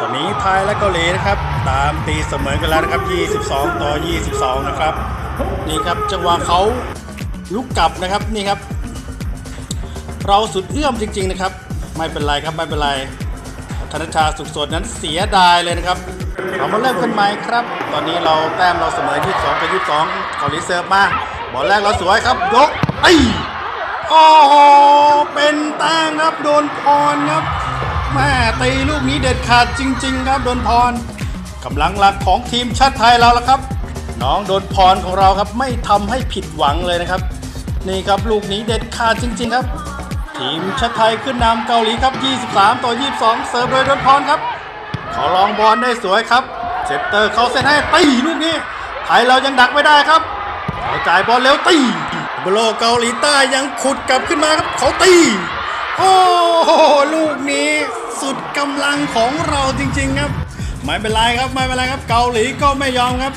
ตอนนี้ไทยและเกาหลีนะครับ ตามตีเสมอกันแล้วนะครับ 22 ต่อ 22 นะครับ นี่ครับจังหวะเขาลุกกลับนะครับนี่ครับ เราสุดเอื้อมจริง ๆ นะครับ ไม่เป็นไรครับไม่เป็นไรธนชาสุขสดนั้นเสียดายเลยนะครับเรามาเริ่มกันใหม่ครับ ตอนนี้เราแต้มเราเสมอ 22 ต่อ 22 เกาหลีเซิร์ฟมาบอลแรกเราสวยครับยกไอ้โอ้โหเป็นแต้มครับโดนพรครับ แม่ตีลูกนี้เด็ดขาดจริง ๆ ครับโดนพรกำลังหลักของทีมชาติไทยเราแล้วครับ น้องโดนพรของเราครับไม่ทำให้ผิดหวังเลยนะครับ นี่ครับลูกนี้เด็ดขาดจริง ๆ ครับ ทีมชาติไทยขึ้นนำเกาหลีครับ 23 ต่อ 22 เสิร์ฟโดยโดนพรครับ ขอลองบอลได้สวยครับเซตเตอร์เขาเซตให้ตีลูกนี้ไทยเรายังดักไม่ได้ครับเขาจ่ายบอลเร็วตีบโลเกาหลีใต้ยังขุดกลับขึ้นมาครับเขาตี โอ้ลูกนี้ สุดกำลังของเราจริง ๆ ครับ ไม่เป็นไรครับไม่เป็นไรครับ เกาหลีก็ไม่ยอมครับ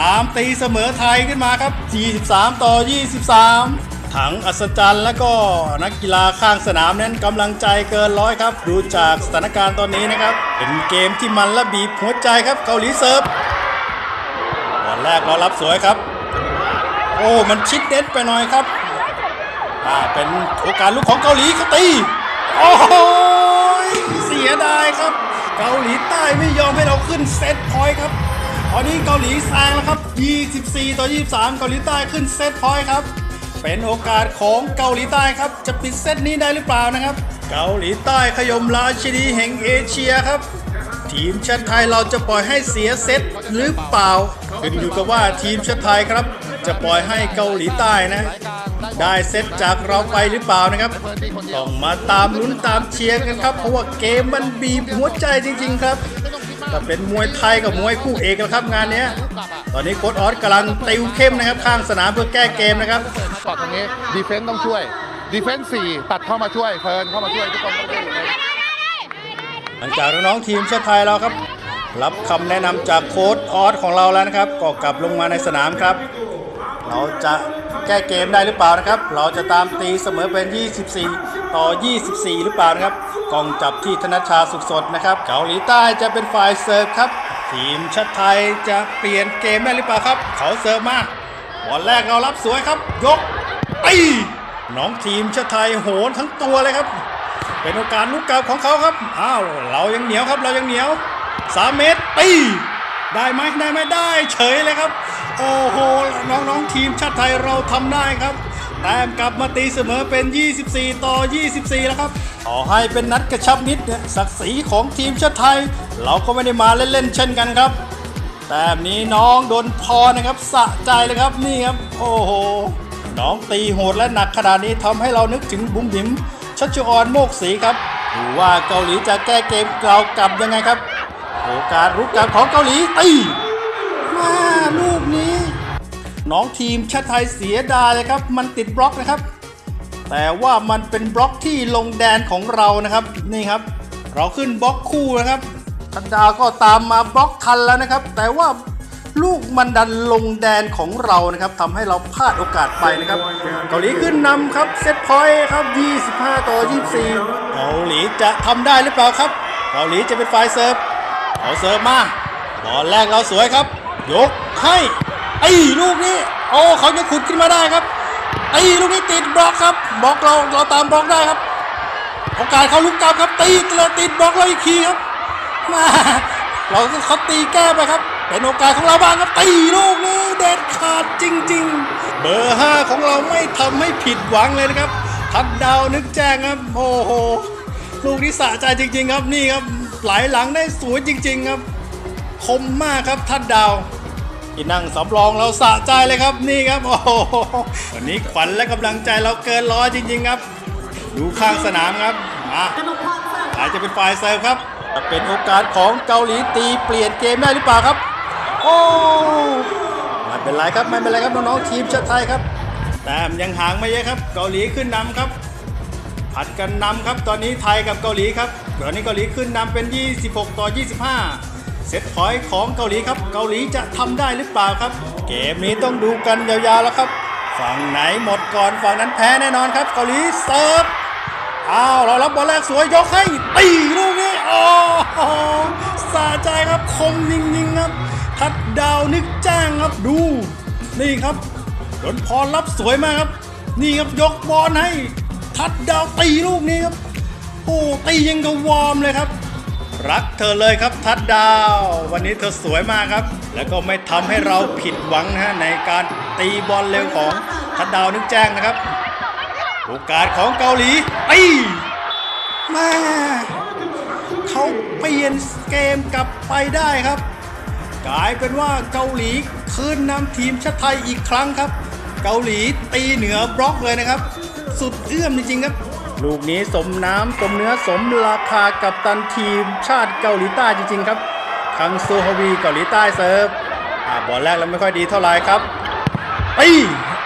ตามตีเสมอไทยขึ้นมาครับ23ต่อ 23 ถังอัศจรรย์และก็นักกีฬาข้างสนามนั้นกำลังใจเกินร้อยครับ ดูจากสถานการณ์ตอนนี้นะครับ เป็นเกมที่มันและบีบหัวใจครับเกาหลีเซิร์ฟบอลแรกเรารับสวยครับ โอ้มันชิดเด็ดไปหน่อยครับอ่าเป็นโอกาสลูกของเกาหลีเขาตี โอ้โห สียดายครับ เกาหลีใต้ไม่ยอมให้เราขึ้นเซตพอยต์ครับตอนนี้เกาหลีแซงแล้วครับ 24 ต่อ 23 เกาหลีใต้ขึ้นเซตพอยต์ครับ เป็นโอกาสของเกาหลีใต้ครับ จะปิดเซตนี้ได้หรือเปล่านะครับ เกาหลีใต้ขยมราชินีแห่งเอเชียครับทีมชาติไทยเราจะปล่อยให้เสียเซตหรือเปล่าขึ้นอยู่กับว่าทีมชาติไทยครับ จะปล่อยให้เกาหลีใต้นะ ได้เซตจากเราไปหรือเปล่านะครับ ต้องมาตามลุ้นตามเชียร์กันครับ เพราะว่าเกมมันบีบหัวใจจริง ๆ ครับแต่เป็นมวยไทยกับมวยคู่เอกแล้วครับงานเนี้ยตอนนี้โค้ดออสกำลังติวเข้มนะครับ ข้างสนามเพื่อแก้เกมนะครับก่อนตรงนี้ดีเฟนต์ต้องช่วยดีเฟนต์สี่ตัดเข้ามาช่วยเฟิร์นเข้ามาช่วยทุกคนต้องช่วยเลยหลังจากน้องๆทีมชาติไทยเราครับ รับคำแนะนำจากโค้ดออสของเราแล้วนะครับ ก็กลับลงมาในสนามครับ เราจะแก้เกมได้หรือเปล่านะครับ เราจะตามตีเสมอเป็น 24 ต่อ 24 หรือเปล่านะครับกองจับที่ธนชาสุขสดนะครับ เกาหลีใต้จะเป็นฝ่ายเสิร์ฟครับ ทีมชาติไทยจะเปลี่ยนเกมได้หรือเปล่าครับ เขาเสิร์ฟมาบอลแรกเรารับสวยครับ ยกตีน้องทีมชาติไทยโหนทั้งตัวเลยครับ เป็นโอกาสลุกกลับของเขาครับอ้าวเรายังเหนียวครับเรายังเหนียวสามเมตรตีได้ไหมได้ไหมได้เฉยเลยครับ โอ้โห น้องๆทีมชาติไทยเราทำได้ครับ แต้มกลับมาตีเสมอเป็น 24 ต่อ 24 แล้วครับ ขอให้เป็นนัดกระชับมิตรเนี่ยศักดิ์ศรีของทีมชาติไทย เราก็ไม่ได้มาเล่นๆเช่นกันครับ แต้มนี้น้องโดนพอนะครับสะใจเลยครับนี่ครับ โอ้โห น้องตีโหดและหนักขนาดนี้ทำให้เรานึกถึงบุ๋มบิ๋มชัชออนโมกศรีครับดูว่าเกาหลีจะแก้เกมเรากลับยังไงครับ โอกาสรุกกลับของเกาหลีตีมาลูกนี้ น้องทีมชาติไทยเสียดายเลยครับ มันติดบล็อกนะครับ แต่ว่ามันเป็นบล็อกที่ลงแดนของเรานะครับนี่ครับ เราขึ้นบล็อกคู่นะครับทันดาก็ตามมาบล็อกทันแล้วนะครับ แต่ว่าลูกมันดันลงแดนของเรานะครับทำให้เราพลาดโอกาสไปนะครับ เกาหลีขึ้นนำครับเซตพอยต์ครับ 25 ต่อ 24 เกาหลีจะทำได้หรือเปล่าครับ เกาหลีจะเป็นฝ่ายเซิร์ฟเขาเซิร์ฟมาบอลแรกเราสวยครับ ยกให้ ไอ้ลูกนี้โอ้เขาจะขุดขึ้นมาได้ครับไอ้ลูกนี้ติดบล็อกครับบล็อกเราเราตามบล็อกได้ครับโอกาสเขาลุกกลับครับตีเลยติดบล็อกเราอีกทีครับมาเราเขาตีแก้ไปครับ เป็นโอกาสของเราบ้างครับตีลูกนี้เด็ดขาดจริง ๆ เบอร์ห้าของเราไม่ทำให้ผิดหวังเลยนะครับทัดดาวนึกแจ้งครับโอ้โหลูกนี้สะใจจริง ๆ ครับนี่ครับไหลหลังได้สวยจริง ๆ ครับ คมมากครับทัดดาว ที่นั่งสำรองเราสะใจเลยครับนี่ครับโอ้โหวันนี้ขวัญและกำลังใจเราเกินร้อยจริง ๆ ครับ ดูข้างสนามครับมาอาจจะเป็นฝ่ายเซิร์ฟครับเป็นโอกาสของเกาหลีตีเปลี่ยนเกมได้หรือเปล่าครับ โอ้ไม่เป็นไรครับไม่เป็นไรครับน้องๆทีมชาติไทยครับ แต้มยังห่างไม่เยอะครับ เกาหลีขึ้นนำครับผัดกันนำครับ ตอนนี้ไทยกับเกาหลีครับตอนนี้เกาหลีขึ้นนำเป็น 26 ต่อ 25 เซตพอยต์ของเกาหลีครับ เกาหลีจะทำได้หรือเปล่าครับ เกมนี้ต้องดูกันยาวๆแล้วครับ ฝั่งไหนหมดก่อนฝั่งนั้นแพ้แน่นอนครับ เกาหลีเซิร์ฟอ้าวเรารับบอลแรกสวยยกให้ตีลูกนี้โอ้โหสใจครับคมจริงๆครับทัดดาวนึกแจ้งครับดู นี่ครับดนพรรับสวยมากครับ นี่ครับยกบอลให้ทัดดาวตีลูกนี้ครับโอ้ตียังกับวอร์มเลยครับ รักเธอเลยครับทัดดาว วันนี้เธอสวยมากครับ แล้วก็ไม่ทำให้เราผิดหวังนะฮะในการตีบอลเร็วของทัดดาวนึกแจ้งนะครับ โอกาสของเกาหลีตีแม่เขาเปลี่ยนเกมกลับไปได้ครับ กลายเป็นว่าเกาหลีคืนนำทีมชาติไทยอีกครั้งครับ เกาหลีตีเหนือบล็อกเลยนะครับ สุดเอื้อมจริงๆครับ ลูกนี้สมน้ำสมเนื้อสมราคากับตันทีมชาติเกาหลีใต้จริง ๆ ครับคังซูฮวีเกาหลีใต้เซิร์ฟบอลแรกแล้วไม่ค่อยดีเท่าไหร่ครับตี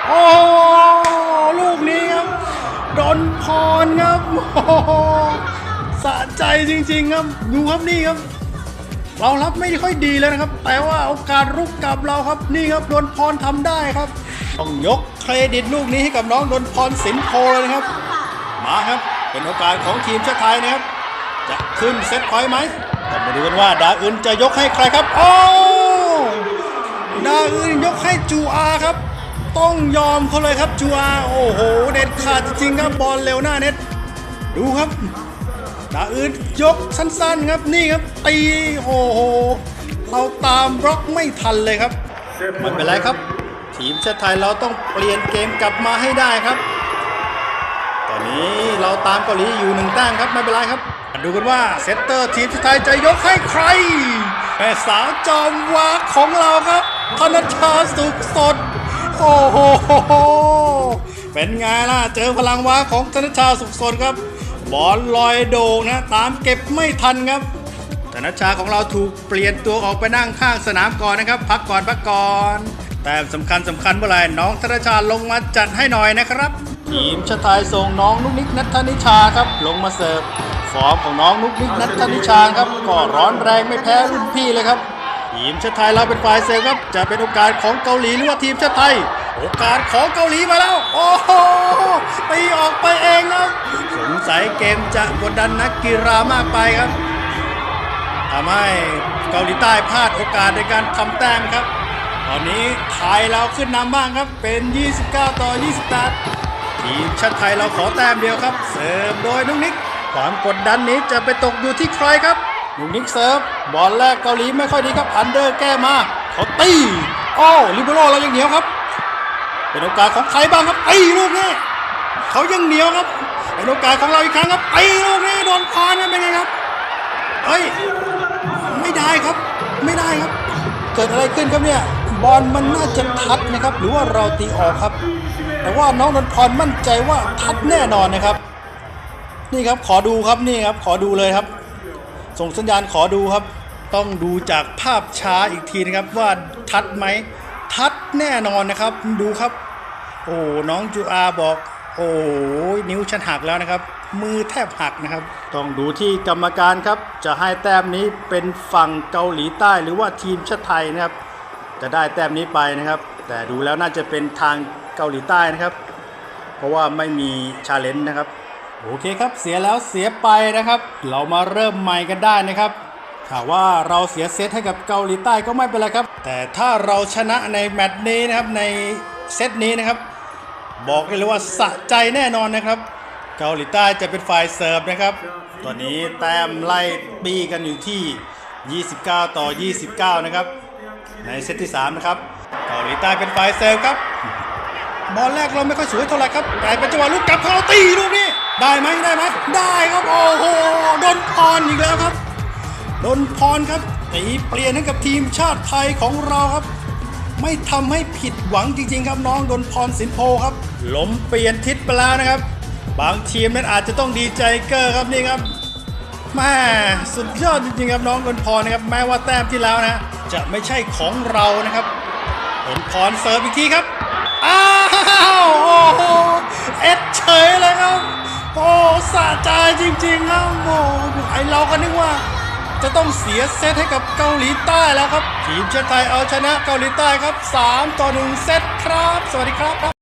โอ้ลูกนี้ครับโดนพรครับโอ้สะใจจริง ๆ ครับดูครับนี่ครับ เรารับไม่ค่อยดีเลยนะครับ แต่ว่าโอกาสรุกกลับเราครับนี่ครับโดนพรทำได้ครับ ต้องยกเครดิตลูกนี้ให้กับน้องโดนพรสินโพเลยนะครับ ครับ เป็นโอกาสของทีมชาติไทยนะครับ จะขึ้นเซตพอยต์ไหมต้องมาดูกันว่าดาอึนจะยกให้ใครครับ โอ้ดาอึนยกให้จูอาครับ ต้องยอมเขาเลยครับจูอาโอ้โหเด็ดขาดจริงๆครับบอลเร็วหน้าเน็ตดูครับดาอื่นยกสั้นๆครับนี่ครับตีโอ้โหเราตามบล็อกไม่ทันเลยครับไม่เป็นไรครับ ทีมชาติไทยเราต้องเปลี่ยนเกมกลับมาให้ได้ครับ เราตามเกาหลีอยู่หนึ่งแต้มครับไม่เป็นไรครับมาดูกันว่าเซตเตอร์ทีมชาติไทยจะยกให้ใครแม่สาวจอมวากของเราครับธนชาสุขสด โอ้โหเป็นไงล่ะ เจอพลังว้าของธนชาสุขสดครับ บอลลอยโด่งนะ ตามเก็บไม่ทันครับธนชาของเราถูกเปลี่ยนตัวออกไปนั่งข้างสนามก่อนนะครับ พักก่อนพักก่อน แต่สำคัญสำคัญเมื่อไหร่น้องธนชาลงมาจัดให้หน่อยนะครับ ทีมชาติไทยส่งน้องนุกนิกนัทธนิชาครับ ลงมาเสิร์ฟฟอร์มของน้องนุกนิกนัทธนิชาครับก็ร้อนแรงไม่แพ้รุ่นพี่เลยครับ ทีมชาติไทยเราเป็นฝ่ายเสิร์ฟครับ จะเป็นโอกาสของเกาหลีหรือว่าทีมชาติไทย โอกาสของเกาหลีมาแล้ว โอ้โหตีออกไปเองครับสงสัยเกมจะกดดันนักกีฬามากไปครับทำให้เกาหลีใต้พลาดโอกาสในการทำแต้มครับ ตอนนี้ไทยเราขึ้นนำบ้างครับเป็น 29 ต่อ 28 ทีมชาติไทยเราขอแต้มเดียวครับ เสิร์ฟโดยนุกนิก ความกดดันนี้จะไปตกอยู่ที่ใครครับนุกนิกเสิร์ฟบอลแรกเกาหลีไม่ค่อยดีครับอันเดอร์แก้มาเขาตีโอ้ลิเบโร่เรายังเหนียวครับ เป็นโอกาสของใครบ้างครับไอ้ลูกนี้เขายังเหนียวครับเป็นโอกาสของเราอีกครั้งครับไอ้ลูกนี้โดนพานนะเป็นไงครับเฮ้ยไม่ได้ครับไม่ได้ครับ เกิดอะไรขึ้นครับเนี่ยบอลมันน่าจะทัดนะครับ หรือว่าเราตีออกครับ แต่ว่าน้องนนพรมั่นใจว่าทัดแน่นอนนะครับ นี่ครับขอดูครับนี่ครับ ขอดูเลยครับ ส่งสัญญาณขอดูครับ ต้องดูจากภาพช้าอีกทีนะครับ ว่าทัดไหมทัดแน่นอนนะครับ ดูครับ โอ้น้องจูอาบอก โอ้นิ้วฉันหักแล้วนะครับ มือแทบหักนะครับ ต้องดูที่กรรมการครับ จะให้แต้มนี้เป็นฝั่งเกาหลีใต้หรือว่าทีมชาติไทยนะครับ จะได้แต้มนี้ไปนะครับ แต่ดูแล้วน่าจะเป็นทาง เกาหลีใต้นะครับ เพราะว่าไม่มีชาเลนจ์นะครับ โอเคครับเสียแล้วเสียไปนะครับ เรามาเริ่มใหม่กันได้นะครับถ้าว่าเราเสียเซตให้กับเกาหลีใต้ก็ไม่เป็นไรครับ แต่ถ้าเราชนะในแมตช์นี้นะครับในเซตนี้นะครับ บอกเลยว่าสะใจแน่นอนนะครับ เกาหลีใต้จะเป็นฝ่ายเสิร์ฟนะครับ ตอนนี้แต้มไล่บี้กันอยู่ที่ 29 ต่อ 29 นะครับ ในเซตที่ 3 นะครับ เกาหลีใต้เป็นฝ่ายเสิร์ฟครับ บอลแรกเราไม่ค่อยสวยเท่าไหร่ครับแต่เป็นจังหวะลูกกลับของเราตีลูกนี้ได้ไหมได้ไหมได้ครับโอ้โหโดนพรอีกแล้วครับโดนพรครับตีเปลี่ยนให้กับทีมชาติไทยของเราครับ ไม่ทำให้ผิดหวังจริง ๆ ครับน้องโดนพรสินโพครับล้มเปลี่ยนทิศไปแล้วนะครับ บางทีมนั้นอาจจะต้องดีใจเกอร์ครับนี่ครับแม่สุดยอดจริงๆครับน้องดนพรนะครับแม้ว่าแต้มที่แล้วนะ จะไม่ใช่ของเรานะครับดนพรเสิร์ฟอีกทีครับ โหเอ็ดเฉยเลยครับโอ้สะใจจริงๆครับโอ้ไอเราก็นึกว่า จะต้องเสียเซตให้กับเกาหลีใต้แล้วครับ ทีมชาติไทยเอาชนะเกาหลีใต้ครับ 3 ต่อ 1 เซตครับ สวัสดีครับ